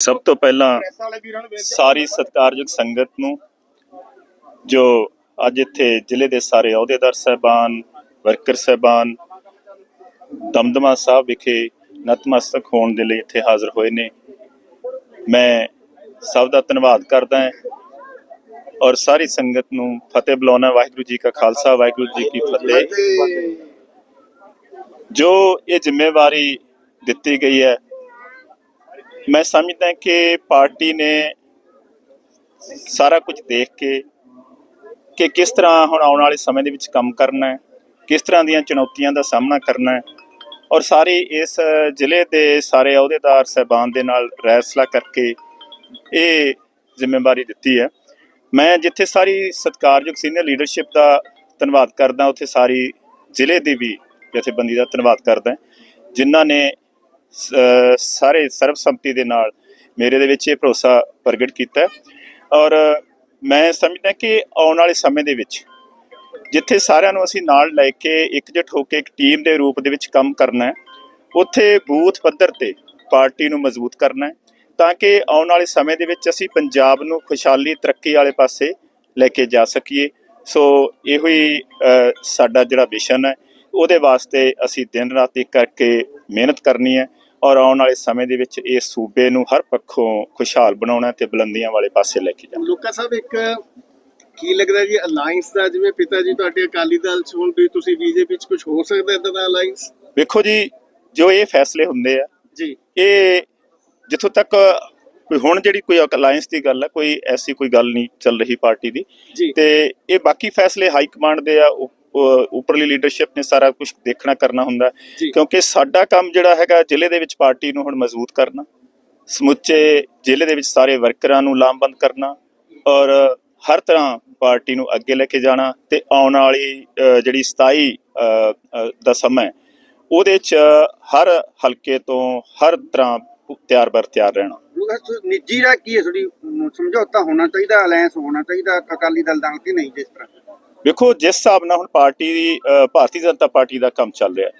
ਸਭ ਤੋਂ ਪਹਿਲਾਂ ਸਾਰੀ ਸਤਿਕਾਰਯੋਗ ਸੰਗਤ ਨੂੰ ਜੋ ਅੱਜ ਇੱਥੇ ਜ਼ਿਲ੍ਹੇ ਦੇ ਸਾਰੇ ਅਹੁਦੇਦਾਰ ਸਹਿਬਾਨ ਵਰਕਰ ਸਹਿਬਾਨ ਦਮਦਮਾ ਸਾਹਿਬ ਵਿਖੇ ਨਤਮਸਤਕ ਹੋਣ ਦੇ ਲਈ ਇੱਥੇ ਹਾਜ਼ਰ ਹੋਏ ਨੇ। ਮੈਂ ਸਭ ਦਾ ਧੰਨਵਾਦ ਕਰਦਾ ਹਾਂ ਔਰ ਸਾਰੀ ਸੰਗਤ ਨੂੰ ਫਤਿਹ ਬੁਲਾਉਣਾ ਵਾਹਿਗੁਰੂ ਜੀ ਕਾ ਖਾਲਸਾ ਵਾਹਿਗੁਰੂ ਜੀ ਕੀ ਫਤਿਹ। ਜੋ ਇਹ ਜ਼ਿੰਮੇਵਾਰੀ ਦਿੱਤੀ ਗਈ ਹੈ ਮੈਂ ਸਮਝਦਾ ਕਿ ਪਾਰਟੀ ਨੇ ਸਾਰਾ ਕੁਝ ਦੇਖ ਕੇ ਕਿ ਕਿਸ ਤਰ੍ਹਾਂ ਹੁਣ ਆਉਣ ਵਾਲੇ ਸਮੇਂ ਦੇ ਵਿੱਚ ਕੰਮ ਕਰਨਾ ਹੈ, ਕਿਸ ਤਰ੍ਹਾਂ ਦੀਆਂ ਚੁਣੌਤੀਆਂ ਦਾ ਸਾਹਮਣਾ ਕਰਨਾ ਹੈ ਔਰ ਸਾਰੇ ਇਸ ਜ਼ਿਲ੍ਹੇ ਦੇ ਸਾਰੇ ਅਹੁਦੇਦਾਰ ਸਹਿਬਾਨ ਦੇ ਨਾਲ ਰੈਸਲਾ ਕਰਕੇ ਇਹ ਜ਼ਿੰਮੇਵਾਰੀ ਦਿੱਤੀ ਹੈ। ਮੈਂ ਜਿੱਥੇ ਸਾਰੀ ਸਤਿਕਾਰਯੋਗ ਸੀਨੀਅਰ ਲੀਡਰਸ਼ਿਪ ਦਾ ਧੰਨਵਾਦ ਕਰਦਾ, ਉੱਥੇ ਸਾਰੀ ਜ਼ਿਲ੍ਹੇ ਦੀ ਵੀ ਜਥੇਬੰਦੀ ਦਾ ਧੰਨਵਾਦ ਕਰਦਾ, ਜਿਨ੍ਹਾਂ ਨੇ ਸਾਰੇ ਸਰਬਸੰਮਤੀ ਦੇ ਨਾਲ ਮੇਰੇ ਦੇ ਵਿੱਚ ਇਹ ਭਰੋਸਾ ਪ੍ਰਗਟ ਕੀਤਾ ਔਰ ਮੈਂ ਸਮਝਦਾ ਕਿ ਆਉਣ ਵਾਲੇ ਸਮੇਂ ਦੇ ਵਿੱਚ ਜਿੱਥੇ ਸਾਰਿਆਂ ਨੂੰ ਅਸੀਂ ਨਾਲ ਲੈ ਕੇ ਇਕਜੁੱਟ ਹੋ ਕੇ ਇੱਕ ਟੀਮ ਦੇ ਰੂਪ ਦੇ ਵਿੱਚ ਕੰਮ ਕਰਨਾ ਹੈ, ਉੱਥੇ ਬੂਥ ਪੱਧਰ ਤੇ ਪਾਰਟੀ ਨੂੰ ਮਜ਼ਬੂਤ ਕਰਨਾ ਹੈ ਤਾਂ ਕਿ ਆਉਣ ਵਾਲੇ ਸਮੇਂ ਦੇ ਵਿੱਚ ਅਸੀਂ ਪੰਜਾਬ ਨੂੰ ਖੁਸ਼ਹਾਲੀ, ਤਰੱਕੀ ਵਾਲੇ ਪਾਸੇ ਲੈ ਕੇ ਜਾ ਸਕੀਏ। ਸੋ ਇਹੋ ਹੀ ਸਾਡਾ ਜਿਹੜਾ ਵਿਸ਼ਨ ਹੈ, ਉਹਦੇ ਵਾਸਤੇ ਅਸੀਂ ਦਿਨ ਰਾਤ ਇੱਕ ਕਰਕੇ ਮਿਹਨਤ ਕਰਨੀ ਹੈ। ਔਰ ਆਉਣ ਵਾਲੇ ਸਮੇਂ ਦੇ ਵਿੱਚ ਇਸ ਸੂਬੇ ਨੂੰ ਹਰ ਪੱਖੋਂ ਖੁਸ਼ਹਾਲ ਬਣਾਉਣਾ ਤੇ ਬੁਲੰਦੀਆਂ ਵਾਲੇ ਪਾਸੇ ਲੈ ਕੇ ਜਾਣਾ। ਲੋਕਾ ਸਾਹਿਬ ਇੱਕ ਕੀ ਲੱਗਦਾ ਜੀ ਅਲਾਈਅੰਸ ਦਾ ਜਿਵੇਂ ਪਿਤਾ ਜੀ ਤੁਹਾਡੇ ਅਕਾਲੀ ਦਲ ਚ ਹੁਣ ਵੀ ਤੁਸੀਂ ਬੀਜੇਪੀ ਚ ਕੁਝ ਹੋ ਸਕਦਾ ਇਦਾਂ ਦਾ ਅਲਾਈਅੰਸ ਵੇਖੋ ਜੀ ਜੋ ਇਹ ਫੈਸਲੇ ਹੁੰਦੇ ਆ ਜੀ। ਇਹ ਜਿੱਥੋਂ ਤੱਕ ਕੋਈ ਹੁਣ ਜਿਹੜੀ ਕੋਈ ਅਲਾਈਅੰਸ ਦੀ ਗੱਲ ਹੈ ਕੋਈ ਐਸੀ ਕੋਈ ਗੱਲ ਨਹੀਂ ਚੱਲ ਰਹੀ ਪਾਰਟੀ ਦੀ। ਤੇ ਇਹ ਬਾਕੀ ਫੈਸਲੇ ਹਾਈ ਕਮਾਂਡ ਦੇ ਆ ਉੱਪਰਲੀ ਲੀਡਰਸ਼ਿਪ ਨੇ ਸਾਰਾ ਕੁਝ ਦੇਖਣਾ ਕਰਨਾ ਹੁੰਦਾ। ਕਿਉਂਕਿ ਸਾਡਾ ਕੰਮ ਜਿਹੜਾ ਹੈਗਾ ਜ਼ਿਲ੍ਹੇ ਦੇ ਵਿੱਚ ਪਾਰਟੀ ਨੂੰ ਹੁਣ ਮਜ਼ਬੂਤ ਕਰਨਾ ਸਮੁੱਚੇ ਜ਼ਿਲ੍ਹੇ ਦੇ ਵਿੱਚ ਸਾਰੇ ਵਰਕਰਾਂ ਨੂੰ ਲਾਮਬੰਦ ਕਰਨਾ ਔਰ ਹਰ ਤਰ੍ਹਾਂ ਪਾਰਟੀ ਨੂੰ ਅੱਗੇ ਲੈ ਕੇ ਜਾਣਾ ਤੇ ਆਉਣ ਵਾਲੀ ਜਿਹੜੀ 27 ਅ, ਅ, ਦਾ ਸਮਾਂ ਉਹਦੇ ਚ ਹਰ ਹਲਕੇ ਤੋਂ ਹਰ ਤਰ੍ਹਾਂ ਤਿਆਰ ਬਰ ਤਿਆਰ ਰਹਿਣਾ। ਨਿੱਜੀ ਦਾ ਕੀ ਹੈ? ਤੁਹਾਡੀ ਅਮ, ਸਮਝੌਤਾ ਹੋਣਾ ਚਾਹੀਦਾ ਅਲਾਈਅੰਸ ਹੋਣਾ ਚਾਹੀਦਾ ਅਕਾਲੀ ਦਲ ਨਾਲ ਕਿ ਨਹੀਂ ਜਿਸ ਤਰ੍ਹਾਂ। ਵੇਖੋ ਜਿਸ ਹਿਸਾਬ ਨਾਲ ਹੁਣ ਪਾਰਟੀ ਦੀ ਅ, ਭਾਰਤੀ ਜਨਤਾ ਪਾਰਟੀ ਦਾ ਕੰਮ ਚੱਲ ਰਿਹਾ।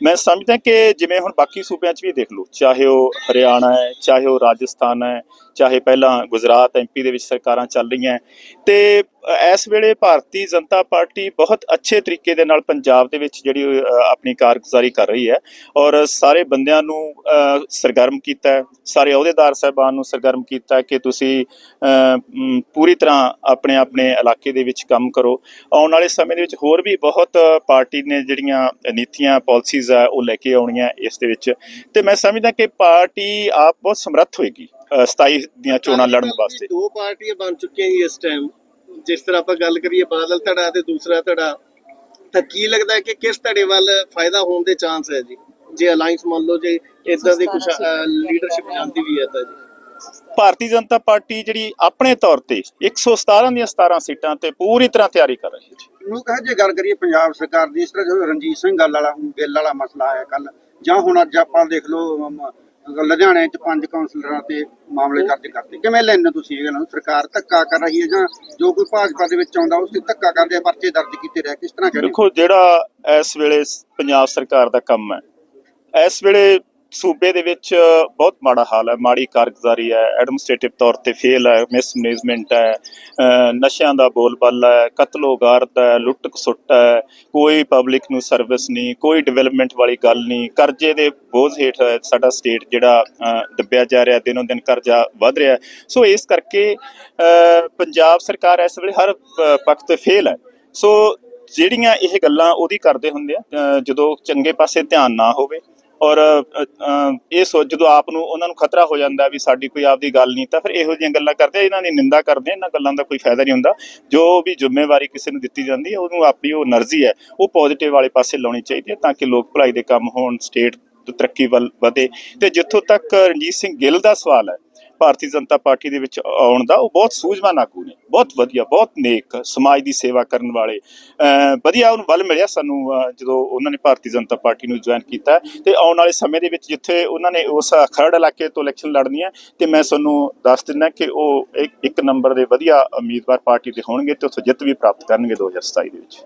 ਮੈਂ ਸਮਝਦਾ ਕਿ ਜਿਵੇਂ ਹੁਣ ਬਾਕੀ ਸੂਬਿਆਂ 'ਚ ਵੀ ਦੇਖ ਲਓ ਚਾਹੇ ਉਹ ਹਰਿਆਣਾ ਹੈ ਚਾਹੇ ਉਹ ਰਾਜਸਥਾਨ ਹੈ ਚਾਹੇ ਪਹਿਲਾਂ ਗੁਜਰਾਤ ਐਮਪੀ ਦੇ ਵਿੱਚ ਸਰਕਾਰਾਂ ਚੱਲ ਰਹੀਆਂ ਹੈ, ਤੇ ਇਸ ਵੇਲੇ ਭਾਰਤੀ ਜਨਤਾ ਪਾਰਟੀ ਬਹੁਤ ਅੱਛੇ ਤਰੀਕੇ ਦੇ ਨਾਲ ਪੰਜਾਬ ਦੇ ਵਿੱਚ ਜਿਹੜੀ ਆਪਣੀ ਕਾਰਗੁਜ਼ਾਰੀ ਕਰ ਰਹੀ ਹੈ ਔਰ ਸਾਰੇ ਬੰਦਿਆਂ ਨੂੰ ਸਰਗਰਮ ਕੀਤਾ ਹੈ ਸਾਰੇ ਅਹੁਦੇਦਾਰ ਸਾਹਿਬਾਨ ਨੂੰ ਸਰਗਰਮ ਕੀਤਾ ਕਿ ਤੁਸੀਂ ਪੂਰੀ ਤਰ੍ਹਾਂ ਆਪਣੇ ਆਪਣੇ ਇਲਾਕੇ ਦੇ ਵਿੱਚ ਕੰਮ ਕਰੋ। ਆਉਣ ਵਾਲੇ ਸਮੇਂ ਦੇ ਵਿੱਚ ਹੋਰ ਵੀ ਬਹੁਤ ਪਾਰਟੀ ਨੇ ਜਿਹੜੀਆਂ ਨੀਤੀਆਂ ਪਾਲਿਸੀਜ਼ ਆ ਉਹ ਲੈ ਕੇ ਆਉਣੀਆਂ ਇਸ ਦੇ ਵਿੱਚ। ਤੇ ਮੈਂ ਸਮਝਦਾ ਕਿ ਪਾਰਟੀ ਆਪ ਬਹੁਤ ਸਮਰੱਥ ਹੋਏਗੀ ਅ, 27 ਦੀਆਂ ਚੋਣਾਂ ਲੜਨ ਵਾਸਤੇ। ਦੋ ਪਾਰਟੀਆਂ ਬਣ ਚੁੱਕੀਆਂ ਇਸ ਟਾਈਮ ਜਿਸ ਤਰ੍ਹਾਂ ਆਪਾਂ ਗੱਲ ਕਰੀਏ ਬਾਦਲ ਧੜਾ ਤੇ ਦੂਸਰਾ ਧੜਾ ਤਾਂ ਕੀ ਲੱਗਦਾ ਕਿ ਕਿਸ ਧੜੇ ਵੱਲ ਫਾਇਦਾ ਹੋਣ ਦੇ ਚਾਂਸ ਹੈ ਜੀ? ਜੇ ਅਲਾਈਅੰਸ ਮੰਨ ਲਓ ਜੇ ਇਦਾਂ ਦੀ ਕੁਝ ਲੀਡਰਸ਼ਿਪ ਜਾਂਦੀ ਵੀ ਹੈ ਤਾਂ ਜੀ। ਭਾਰਤੀ ਜਨਤਾ ਪਾਰਟੀ ਜਿਹੜੀ ਆਪਣੇ ਤੌਰ ਤੇ 117 ਦੀਆਂ 17 ਸੀਟਾਂ ਤੇ ਪੂਰੀ ਤਰ੍ਹਾਂ ਤਿਆਰੀ ਕਰ ਰਹੀ ਹੈ ਜੀ। ਨੂੰ ਕਹੇ ਜੇ ਗੱਲ ਕਰੀਏ ਪੰਜਾਬ ਸਰਕਾਰ ਦੀ ਇਸ ਤਰ੍ਹਾਂ ਜਿਵੇਂ ਰਣਜੀਤ ਸਿੰਘ ਗੱਲ ਵਾਲਾ ਬਿੱਲ ਵਾਲਾ ਮਸਲਾ ਆਇਆ ਕੱਲ ਜਾਂ ਹੁਣ ਅੱਜ ਆਪਾਂ ਦੇਖ ਲਓ ਲੁਧਿਆਣੇ ਚ ਪੰਜ ਕਾਉਂਸਲਰਾਂ ਤੇ ਮਾਮਲੇ ਦਰਜ ਕਰਤੇ। ਕਿਵੇਂ ਲੈਣੇ ਤੁਸੀਂ ਇਹ ਗੱਲ ਸਰਕਾਰ ਧੱਕਾ ਕਰ ਰਹੀ ਹੈ ਜਾਂ ਜੋ ਕੋਈ ਭਾਜਪਾ ਦੇ ਵਿੱਚ ਆਉਂਦਾ ਉਸ ਤੇ ਧੱਕਾ ਕਰਦੇ ਆ, ਪਰਚੇ ਦਰਜ ਕੀਤੇ ਰਹਿ ਕਿਸ ਤਰ੍ਹਾਂ ਕਹਿੰਦੇ ਦੇਖੋ ਜਿਹੜਾ ਇਸ ਵੇਲੇ ਪੰਜਾਬ ਸਰਕਾਰ ਦਾ ਕੰਮ ਹੈ ਇਸ ਵੇਲੇ ਸੂਬੇ ਦੇ ਵਿੱਚ ਬਹੁਤ ਮਾੜਾ ਹਾਲ ਹੈ ਮਾੜੀ ਕਾਰਗੁਜ਼ਾਰੀ ਹੈ ਐਡਮਿਨਿਸਟ੍ਰੇਟਿਵ ਤੌਰ ਤੇ ਫੇਲ ਹੈ ਮਿਸਮੈਨੇਜਮੈਂਟ ਹੈ ਨਸ਼ਿਆਂ ਦਾ ਬੋਲਬਾਲ ਹੈ ਕਤਲੋ ਗਾਰਤ ਹੈ ਲੁੱਟ ਖਸੁੱਟ ਹੈ ਕੋਈ ਪਬਲਿਕ ਨੂੰ ਸਰਵਿਸ ਨਹੀਂ ਕੋਈ ਡਿਵੈਲਪਮੈਂਟ ਵਾਲੀ ਗੱਲ ਨਹੀਂ ਕਰਜ਼ੇ ਦੇ ਬੋਝ ਹੇਠ ਸਾਡਾ ਸਟੇਟ ਜਿਹੜਾ ਅਹ, ਜਾ ਰਿਹਾ ਦਿਨੋਂ ਦਿਨ ਕਰਜ਼ਾ ਵੱਧ ਰਿਹਾ ਸੋ ਇਸ ਕਰਕੇ ਪੰਜਾਬ ਸਰਕਾਰ ਇਸ ਵੇਲੇ ਹਰ ਪੱਖ ਤੇ ਫੇਲ ਹੈ। ਸੋ ਜਿਹੜੀਆਂ ਇਹ ਗੱਲਾਂ ਉਹਦੀ ਕਰਦੇ ਹੁੰਦੇ ਆ ਜਦੋਂ ਚੰਗੇ ਪਾਸੇ ਧਿਆਨ ਨਾ ਹੋਵੇ ਔਰ ਇਹ ਸੋਚ ਜਦੋਂ ਆਪ ਨੂੰ ਉਹਨਾਂ ਨੂੰ ਖਤਰਾ ਹੋ ਜਾਂਦਾ ਵੀ ਸਾਡੀ ਕੋਈ ਆਪਦੀ ਗੱਲ ਨਹੀਂ, ਤਾਂ ਫਿਰ ਇਹੋ ਜਿਹੀਆਂ ਗੱਲਾਂ ਕਰਦੇ ਇਹਨਾਂ ਦੀ ਨਿੰਦਾ ਕਰਦੇ ਇਹਨਾਂ ਗੱਲਾਂ ਦਾ ਕੋਈ ਫਾਇਦਾ ਨਹੀਂ ਹੁੰਦਾ। ਜੋ ਵੀ ਜ਼ਿੰਮੇਵਾਰੀ ਕਿਸੇ ਨੂੰ ਦਿੱਤੀ ਜਾਂਦੀ ਹੈ ਉਹਨੂੰ ਆਪਣੀ ਉਹ એનર્ਜੀ ਹੈ, ਉਹ ਪੋਜ਼ਿਟਿਵ ਵਾਲੇ ਪਾਸੇ ਲਾਉਣੀ ਚਾਹੀਦੀ ਹੈ ਤਾਂ ਕਿ ਲੋਕ ਭਲਾਈ ਦੇ ਕੰਮ ਹੋਣ ਸਟੇਟ ਤਰੱਕੀ ਵੱਲ ਵਧੇ। ਤੇ ਜਿੱਥੋਂ ਤੱਕ ਰਣਜੀਤ ਸਿੰਘ ਗਿੱਲ ਦਾ ਸਵਾਲ ਹੈ ਭਾਰਤੀ ਜਨਤਾ ਪਾਰਟੀ ਦੇ ਵਿੱਚ ਆਉਣ ਦਾ, ਉਹ ਬਹੁਤ ਸੂਝਵਾਨ ਆਗੂ ਨੇ, ਬਹੁਤ ਵਧੀਆ, ਬਹੁਤ ਨੇਕ ਸਮਾਜ ਦੀ ਸੇਵਾ ਕਰਨ ਵਾਲੇ, ਅਹ ਵਧੀਆ ਉਹਨੂੰ ਬਲ ਮਿਲਿਆ ਸਾਨੂੰ ਜਦੋਂ ਉਹਨਾਂ ਨੇ ਭਾਰਤੀ ਜਨਤਾ ਪਾਰਟੀ ਨੂੰ ਜੁਆਇਨ ਕੀਤਾ ਤੇ ਆਉਣ ਵਾਲੇ ਸਮੇਂ ਦੇ ਵਿੱਚ ਜਿੱਥੇ ਉਹਨਾਂ ਨੇ ਉਸ ਖਰੜ ਇਲਾਕੇ ਤੋਂ ਇਲੈਕਸ਼ਨ ਲੜਨੀ ਹੈ ਤੇ ਮੈਂ ਤੁਹਾਨੂੰ ਦੱਸ ਦਿੰਦਾ ਕਿ ਉਹ ਇੱਕ ਇੱਕ ਨੰਬਰ ਦੇ ਵਧੀਆ ਉਮੀਦਵਾਰ ਪਾਰਟੀ ਦੇ ਹੋਣਗੇ ਤੇ ਉੱਥੋਂ ਜਿੱਤ ਵੀ ਪ੍ਰਾਪਤ ਕਰਨਗੇ 2027 ਦੇ ਵਿੱਚ।